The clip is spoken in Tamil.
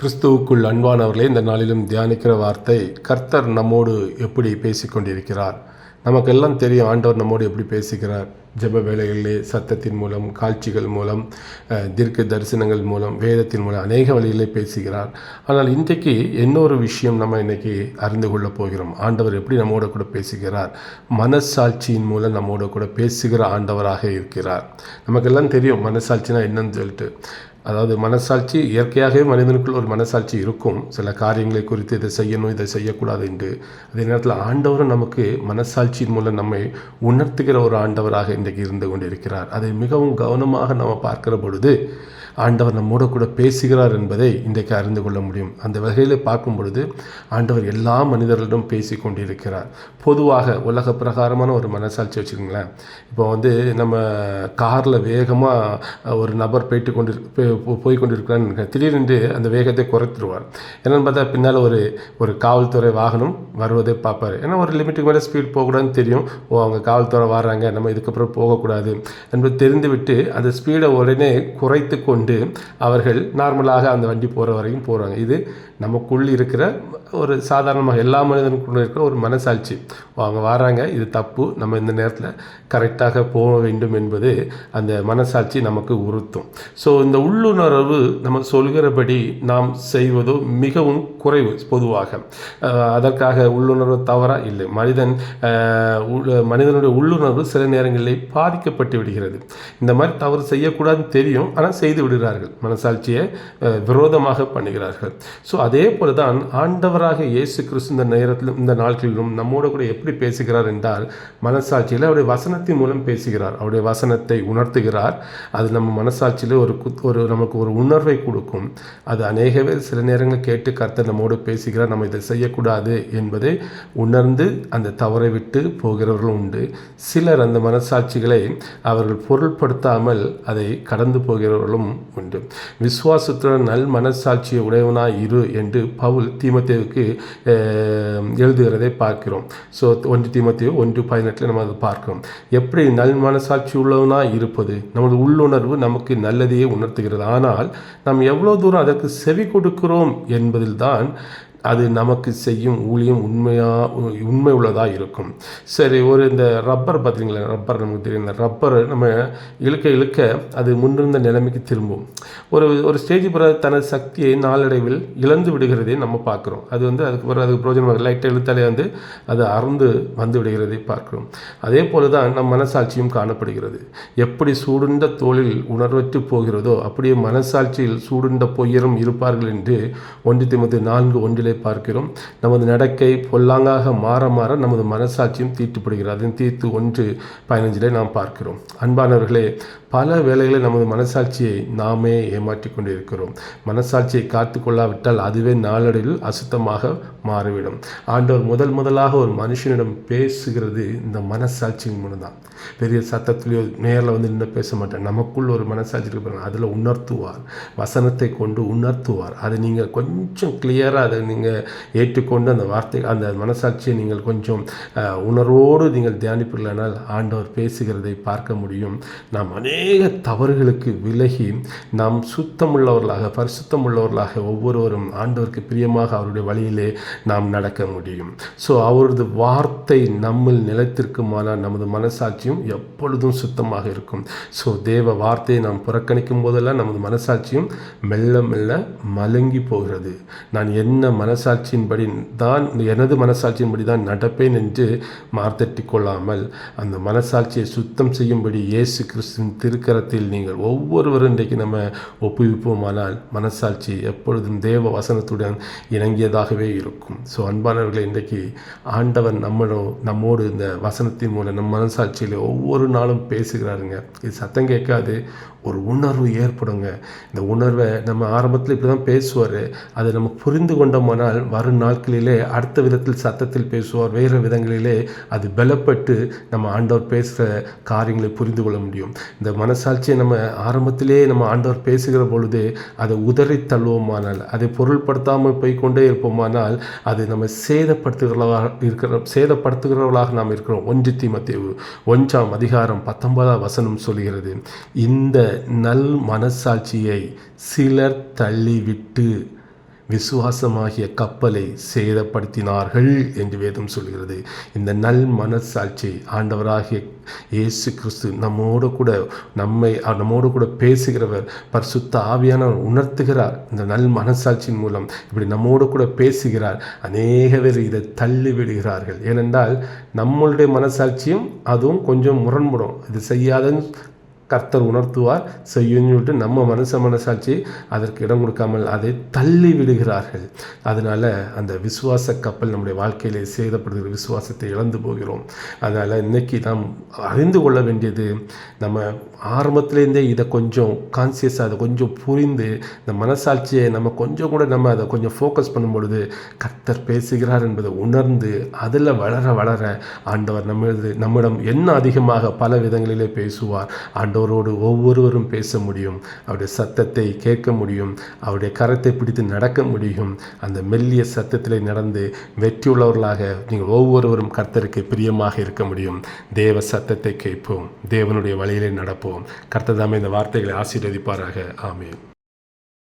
கிறிஸ்துவுக்குள் அன்பானவர்களே இந்த நாளிலும் தியானிக்கிற வார்த்தை கர்த்தர் நம்மோடு எப்படி பேசிக்கொண்டிருக்கிறார்? நமக்கெல்லாம் தெரியும் ஆண்டவர் நம்மோடு எப்படி பேசுகிறார். ஜெப வேலைகளிலே சத்தத்தின் மூலம் காட்சிகள் மூலம் தீர்க்க தரிசனங்கள் மூலம் வேதத்தின் மூலம் அநேக வழிகளிலே பேசுகிறார். ஆனால் இன்றைக்கு இன்னொரு விஷயம் நம்ம இன்னைக்கு அறிந்து கொள்ளப் போகிறோம். ஆண்டவர் எப்படி நம்மோட கூட பேசுகிறார்? மனசாட்சியின் மூலம் நம்மோட கூட பேசுகிற ஆண்டவராக இருக்கிறார். நமக்கெல்லாம் தெரியும் மனசாட்சினா என்னன்னு சொல்லிட்டு. அதாவது மனசாட்சி இயற்கையாகவே மனிதனுக்குள் ஒரு மனசாட்சி இருக்கும். சில காரியங்களை குறித்து இதை செய்யணும் இதை செய்யக்கூடாது என்று. அதே நேரத்தில் ஆண்டவரும் நமக்கு மனசாட்சியின் மூலம் நம்மை உணர்த்துகிற ஒரு ஆண்டவராக இன்றைக்கு இருந்து கொண்டிருக்கிறார். அதை மிகவும் கவனமாக நம்ம பார்க்கிற பொழுது ஆண்டவர் நம்மோட கூட பேசுகிறார் என்பதை இன்றைக்கு அறிந்து கொள்ள முடியும். அந்த வகையில் பார்க்கும் பொழுது ஆண்டவர் எல்லா மனிதர்களிடம் பேசி கொண்டிருக்கிறார். பொதுவாக உலக பிரகாரமான ஒரு மனசாட்சி வச்சுக்கோங்களேன். இப்போ வந்து நம்ம காரில் வேகமாக ஒரு நபர் போயிட்டு கொண்டு போய் கொண்டிருக்கிறான்னு திடீரென்று அந்த வேகத்தை குறைத்துருவார். என்னென்னு பார்த்தா பின்னால் ஒரு ஒரு காவல்துறை வாகனம் வருவதை பார்ப்பார். ஏன்னா ஒரு லிமிட்டுக்கு மேலே ஸ்பீட் போகக்கூடாதுன்னு தெரியும். ஓ அவங்க காவல்துறை வர்றாங்க நம்ம இதுக்கப்புறம் போகக்கூடாது. என்பது தெரிந்துவிட்டு அந்த ஸ்பீடை உடனே குறைத்து கொண்டு அவர்கள் நார்மலாக அந்த வண்டி போகிற வரைக்கும் போகிறாங்க இது நமக்குள் இருக்கிற ஒரு சாதாரணமாக எல்லா மனிதனுக்குள்ள இருக்கிற ஒரு மனசாட்சி. அவங்க வராங்க இது தப்பு நம்ம இந்த நேரத்தில் கரெக்டாக போக வேண்டும் என்பது அந்த மனசாட்சி நமக்கு உறுத்தும். ஸோ இந்த உள்ளுணர்வு நம்ம சொல்கிறபடி நாம் செய்வதோ மிகவும் குறைவு பொதுவாக. அதற்காக உள்ளுணர்வு தவறா? இல்லை. மனிதன் மனிதனுடைய உள்ளுணர்வு சில நேரங்களில் பாதிக்கப்பட்டு விடுகிறது. இந்த மாதிரி தவறு செய்யக்கூடாதுன்னு தெரியும் ஆனால் செய்து விடுகிறார்கள். மனசாட்சியை விரோதமாக பண்ணுகிறார்கள். ஸோ அது அதே போல தான் ஆண்டவராக இயேசு கிறிஸ்து இந்த நேரத்திலும் இந்த நாட்களிலும் நம்மோட கூட எப்படி பேசுகிறார் என்றால் மனசாட்சியில் அவருடைய வசனத்தின் மூலம் பேசுகிறார். அவருடைய வசனத்தை உணர்த்துகிறார். அது நம்ம மனசாட்சியில் ஒரு குத் ஒரு நமக்கு ஒரு உணர்வை கொடுக்கும். அது அநேக பேர் சில நேரங்கள் கேட்டு கர்த்தர் நம்மோடு பேசுகிறார். நம்ம இதை செய்யக்கூடாது என்பதை உணர்ந்து அந்த தவறை விட்டு போகிறவர்களும் உண்டு. சிலர் அந்த மனசாட்சிகளை அவர்கள் பொருள்படுத்தாமல் அதை கடந்து போகிறவர்களும் உண்டு. விசுவாசத்துடன் நல் மனசாட்சியை உடையவனாய் இரு என்று பவுல் தீமத்தேவுக்கு எழுதுகிறதை பார்க்கிறோம். ஸோ ஒன்று தீமத்தேவு ஒன்று பதினெட்டில் நம்ம அதை பார்க்கிறோம். எப்படி நல் மனசாட்சி உள்ளவனாக இருப்பது? நமது உள்ளுணர்வு நமக்கு நல்லதையே உணர்த்துகிறது. ஆனால் நாம் எவ்வளோ தூரம் அதற்கு செவி கொடுக்கிறோம் என்பதில் தான் அது நமக்கு செய்யும் ஊழியம் உண்மையாக உண்மை உள்ளதாக இருக்கும். சரி ஒரு இந்த ரப்பர் பார்த்தீங்களா ரப்பர் நமக்கு தெரியும். இந்த ரப்பர் நம்ம இழுக்க இழுக்க அது முன்னிருந்த நிலைமைக்கு திரும்பும். ஒரு ஒரு ஸ்டேஜ் பிறகு தனது சக்தியை நாளடைவில் இழந்து விடுகிறதே நம்ம பார்க்குறோம். அது வந்து அதுக்கு பிறகு அதுக்கு பிரோஜனமாக லைட்டை இழுத்தாலே வந்து அது அறந்து வந்து விடுகிறதை பார்க்குறோம். அதே போல தான் நம் மனசாட்சியும் காணப்படுகிறது. எப்படி சூடுண்ட தோளில் உணர்வற்று போகிறதோ அப்படியே மனசாட்சியில் சூடுண்ட பொய்யரும் இருப்பார்கள் என்று ஒன்று திமுத்து நான்கு ஒன்றிலே பார்க்கிறோம். நமது நடக்கை பொல்லாங்காக மாற மாற நமது மனசாட்சியும் தீட்டுப்படுகிறது. அதன் தீர்த்து ஒன்று பதினஞ்சிலே நாம் பார்க்கிறோம். அன்பானவர்களே பல வேளைகளில் நமது மனசாட்சியை நாமே ஏமாற்றிக் கொண்டிருக்கிறோம். மனசாட்சியை காத்து கொள்ளாவிட்டால் அதுவே நாளடைவில் அசுத்தமாக மாறிவிடும். ஆண்டவர் முதல் முதலாக ஒரு மனுஷனிடம் பேசுகிறது இந்த மனசாட்சியின் மூலம் தான் பெரிய சத்தத்திலேயோ நேரில் வந்து நின்று பேச மாட்டேன் நமக்குள் ஒரு மனசாட்சி இருக்கு அதில் உணர்த்துவார். வசனத்தை கொண்டு உணர்த்துவார். அதை நீங்கள் கொஞ்சம் கிளியராக அதை நீங்கள் ஏற்றுக்கொண்டு அந்த வார்த்தை அந்த மனசாட்சியை நீங்கள் கொஞ்சம் உணர்வோடு நீங்கள் தியானிப்பீர்களானால் ஆண்டவர் பேசுகிறதை பார்க்க முடியும். நாம் அநேக தவறுகளுக்கு விலகி நாம் சுத்தமுள்ளவர்களாக பரிசுத்தமுள்ளவர்களாக ஒவ்வொருவரும் ஆண்டவருக்கு பிரியமாக அவருடைய வழியிலே நாம் நடக்க முடியும். ஸோ அவரது வார்த்தை நம்மில் நிலைத்திருக்குமானால் நமது மனசாட்சியும் எப்பொழுதும் சுத்தமாக இருக்கும். ஸோ தேவ வார்த்தையை நாம் புறக்கணிக்கும் போதெல்லாம் நமது மனசாட்சியும் மெல்ல மெல்ல மலங்கி போகிறது. நான் என்ன மன மனசாட்சியின்படி தான் எனது மனசாட்சியின்படி தான் நடப்பேன் என்று மார்த்தட்டி கொள்ளாமல் அந்த மனசாட்சியை சுத்தம் செய்யும்படி இயேசு கிறிஸ்துவின் திருக்கரத்தில் நீங்கள் ஒவ்வொருவரும் இன்றைக்கு நம்ம ஒப்புவிப்போமானால் மனசாட்சி எப்பொழுதும் தேவ வசனத்துடன் இணங்கியதாகவே இருக்கும். ஸோ அன்பானவர்களை இன்றைக்கு ஆண்டவன் நம்மளோ நம்மோடு இந்த வசனத்தின் மூலம் நம் மனசாட்சியில் ஒவ்வொரு நாளும் பேசுகிறாருங்க. இது சத்தம் கேட்காது ஒரு உணர்வு ஏற்படுங்க. இந்த உணர்வை நம்ம ஆரம்பத்தில் இப்படி தான் பேசுவார். அதை நம்ம புரிந்து கொண்டோமானால் வரும் நாட்களிலே அடுத்த விதத்தில் சத்தத்தில் பேசுவார். வேறு விதங்களிலே அது பலப்பட்டு நம்ம ஆண்டவர் பேசுகிற காரியங்களை புரிந்து கொள்ள முடியும். இந்த மனசாட்சியை நம்ம ஆரம்பத்திலே நம்ம ஆண்டவர் பேசுகிற பொழுது அதை உதறி தள்ளுவோமானால் அதை பொருள்படுத்தாமல் போய் கொண்டே இருப்போமானால் அது நம்ம சேதப்படுத்துகிறவர்களாக இருக்கிற சேதப்படுத்துகிறவர்களாக நாம் இருக்கிறோம். ஒன்று தீமத்தேவு ஒன்றாம் அதிகாரம் பத்தொன்பதாம் வசனம் சொல்கிறது இந்த நல் மனசாட்சியை சிலர் தள்ளிவிட்டு விசுவாசமாகிய கப்பலை சேதப்படுத்தினார்கள் என்று வேதம் சொல்கிறது. இந்த நல் மனசாட்சி ஆண்டவராகிய இயேசு கிறிஸ்து நம்மோடு கூட நம்மை நம்மோடு கூட பேசுகிறவர் பரிசுத்த ஆவியானவர் உணர்த்துகிறார். இந்த நல் மனசாட்சியின் மூலம் இப்படி நம்மோடு கூட பேசுகிறார். அநேக பேர் இதை தள்ளி விடுகிறார்கள் ஏனென்றால் நம்மளுடைய மனசாட்சியும் அதுவும் கொஞ்சம் முரண்படும். இது செய்யாதன்னு கர்த்தர் உணர்த்துவார். செய்யும்னு சொல்லிட்டு நம்ம மனச மனசாட்சி அதற்கு இடம் கொடுக்காமல் அதை தள்ளி விடுகிறார்கள். அதனால் அந்த விசுவாச கப்பல் நம்முடைய வாழ்க்கையிலே சேதப்படுகிற விசுவாசத்தை இழந்து போகிறோம். அதனால் இன்னைக்கு நாம் அறிந்து கொள்ள வேண்டியது நம்ம ஆரம்பத்துலேருந்தே இதை கொஞ்சம் கான்சியஸாக அதை கொஞ்சம் புரிந்து இந்த மனசாட்சியை நம்ம கொஞ்சம் கூட நம்ம அதை கொஞ்சம் ஃபோக்கஸ் பண்ணும் பொழுது கர்த்தர் பேசுகிறார் என்பதை உணர்ந்து அதில் வளர வளர ஆண்டவர் நம்மளது நம்மிடம் என்ன அதிகமாக பல விதங்களிலே பேசுவார். ஆண்டவர் ஆண்டவரோடு ஒவ்வொருவரும் பேச முடியும் அவருடைய சத்தத்தை கேட்க முடியும் அவருடைய கரத்தை பிடித்து நடக்க முடியும். அந்த மெல்லிய சத்தத்திலே நடந்து வெற்றியுள்ளவர்களாக நீங்கள் ஒவ்வொருவரும் கர்த்தருக்கு பிரியமாக இருக்க முடியும். தேவ சத்தத்தை கேட்போம் தேவனுடைய வழியிலே நடப்போம். கர்த்ததாமே இந்த வார்த்தைகளை ஆசீர்வதிப்பாராக. ஆமேன்.